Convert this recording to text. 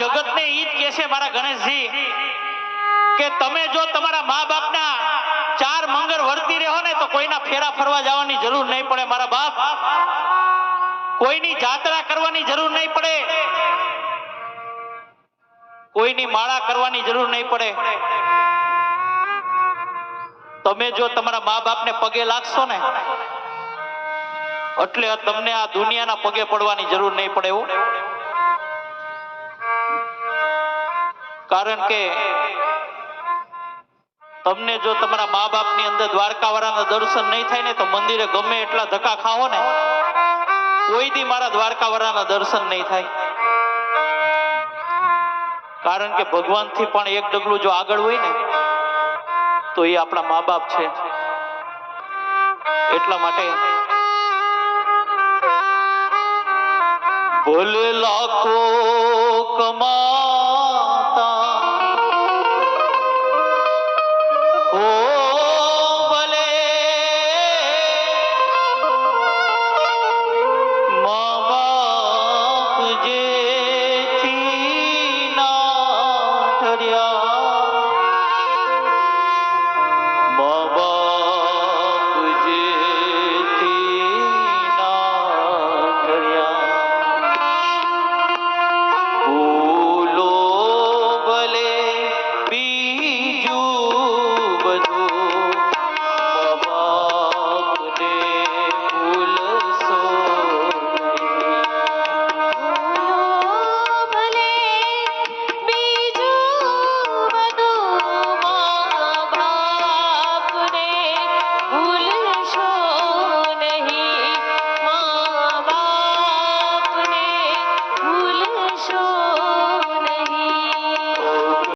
જગતને ઈ જ કહે છે મારા ગણેશજી, કે તમે જો તમારા મા બાપના ચાર મંગળ વર્તી રહ્યો ને, તો કોઈના ફેરા ફરવા જવાની જરૂર નહીં પડે મારા બાપ. કોઈની જાત્રા કરવાની જરૂર નહીં પડે. કોઈની માળા કરવાની જરૂર નહીં પડે. તમે જો તમારા મા બાપને પગે લાગશો ને, એટલે તમને આ દુનિયાના પગે પડવાની જરૂર નહીં પડે એવું. કારણ કે તમને જો તમારા મા બાપની અંદર દ્વારકા વાળાના દર્શન નહીં થાય ને તો મંદિરે ગમે એટલા ધક્કા ખાઓ ને, કોઈ દી મારા દ્વારકા વાળાના દર્શન નહીં થાય. કારણ કે ભગવાનથી પણ એક ડગલું જો આગળ હોય ને, તો એ આપણા મા બાપ છે. એટલા માટે ભલે લાખો કમા